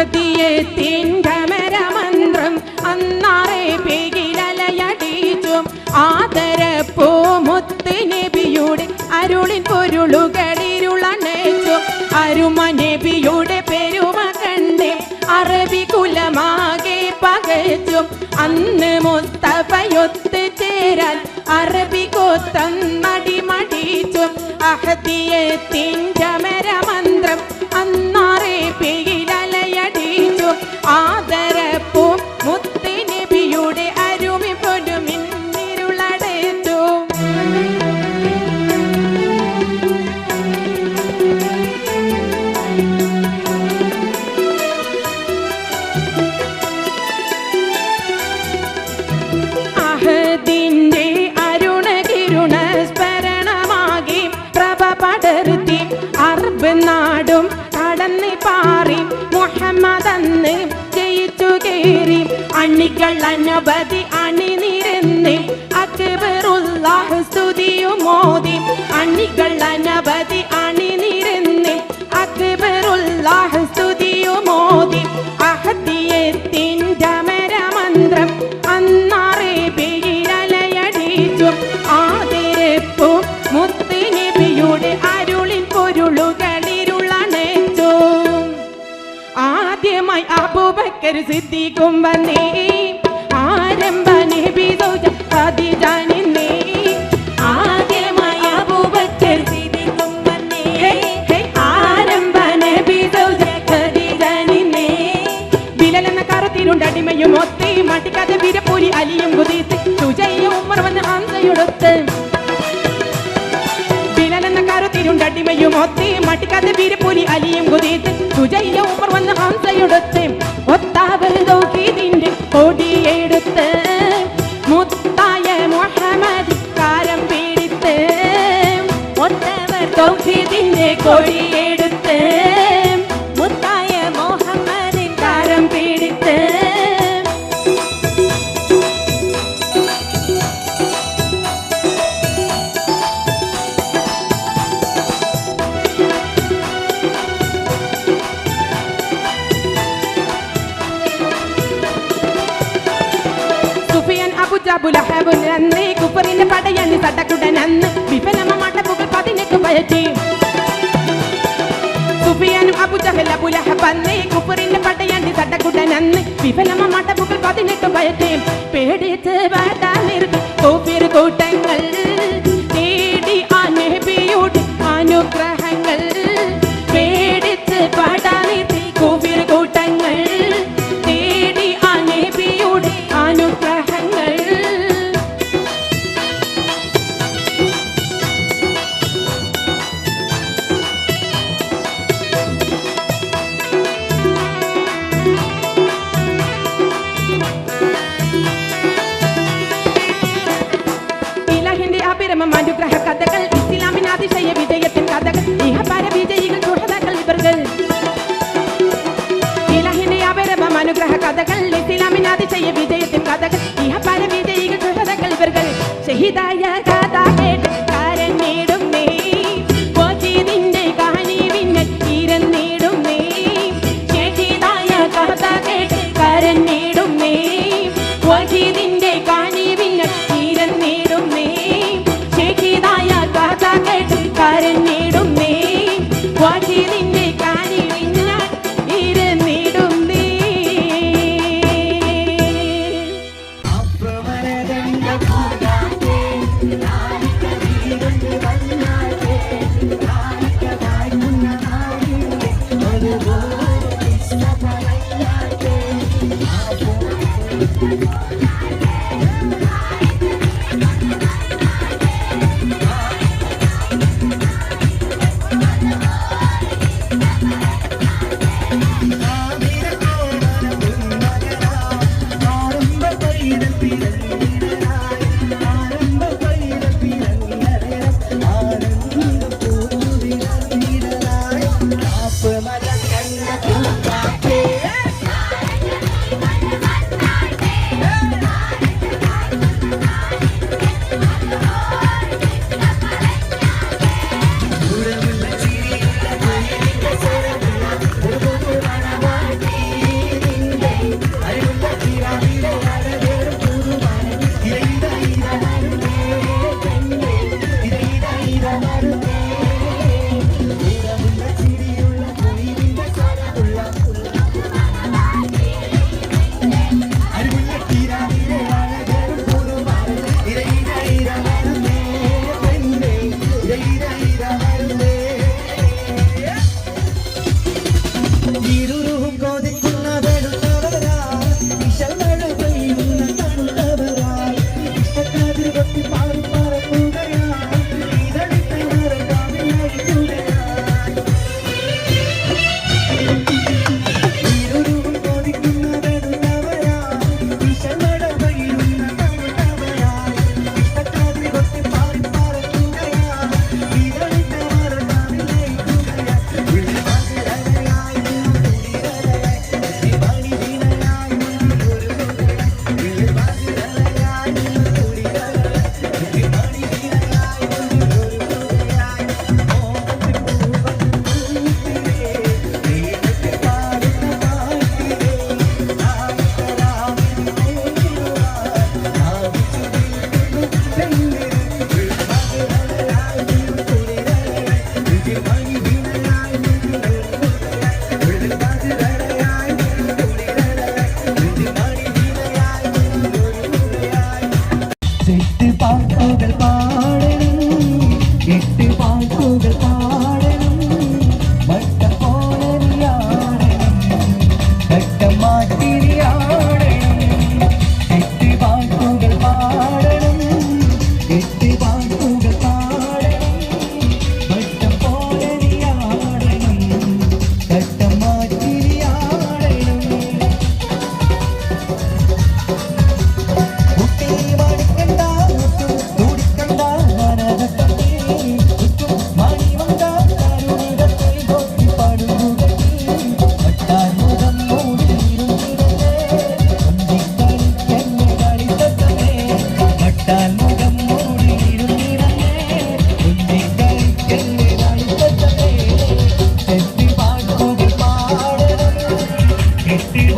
അഹദിയത്തിന്റെ മരമന്ത്രം അന്നാറെ പേകിലലയടിച്ചും ആദരപ്പൂ മുത്ത് നബിയുടെ അരുളിൻ പൊരുളുകളിരുളണേച്ചു അരുമ നബിയുടെ പെരുമ കണ്ടേ അറബി കുലമാകെ പകച്ചും അന്ന് മുസ്തഫയൊത്ത് ചേരാൻ അറബി കോത്തം മടിമടിച്ചും അഹത്തിയെ മരമന്ത്രം അന്നാറെ പേയിലലയടിച്ചു ആദരപ്പൂ മുത്ത് നബിയുടെ അരുമി പൊരുമിന്നിരുളടേച്ചു അഹദിന്റെ അരുണകിരുണ സ്മരണമാകി പ്രഭ പടർത്തി ജയിച്ചു കയറി. അണികൾ അനവധി അണിനിരന്ന്. അക്ബറുള്ള സ്തുതിയും മോദി. അണികൾ അനവധി അണിനിരന്ന് ആദ്യമായി അബൂബക്കർ സിദ്ദീഖും വന്നേ. ആരംഭ നബി സൗജ ഖദീജ നിന്നേ ആദ്യമായി അബൂബക്കർ സിദ്ദീഖും വന്നേ. ആരംഭ നബി സൗജ ഖദീജ നിന്നേ ബിലൽ എന്ന കറുത്തിരുണ്ടടിമയും ഒത്തി. മട്ടിക്കാതെ വീരപ്പൂരി അലിയും കുതിത്ത് സുജയ്യ ഉമ്മർ വന്ന് ഹംസയൊടുത്ത്. ബിലൽ എന്ന കറുത്തിരുണ്ടടിമയും ഒത്തി. മട്ടിക്കാതെ വീരപ്പൂരി അലിയും കുതിത്ത് സുജയ്യ ഹംസയൊടുത്ത് ഒത്താവൽ ദൗഹീദിന്റെ കൊടിയെടുത്ത് മുത്തായ മുഹമ്മദ് കാരം പീഡിത്ത് ഒത്തവർ ദൗഹീദിന്റെ കൊടിയെടുത്ത് അന്ന് കുഫറിന്റെ പടയന്ന് സടക്കുടൻ വിഫലമ മട്ടപ്പുകൾ പതിനെട്ട് പയറ്റി. സുഫിയാനും അബുജഹൽ അബുലഹബ് അന്ന് കുഫറിന്റെ പടയന്ന് പതിനെട്ട് പയറ്റി. പേടിച്ച് നിർത്തി കോഫിർ കൂട്ടങ്ങൾ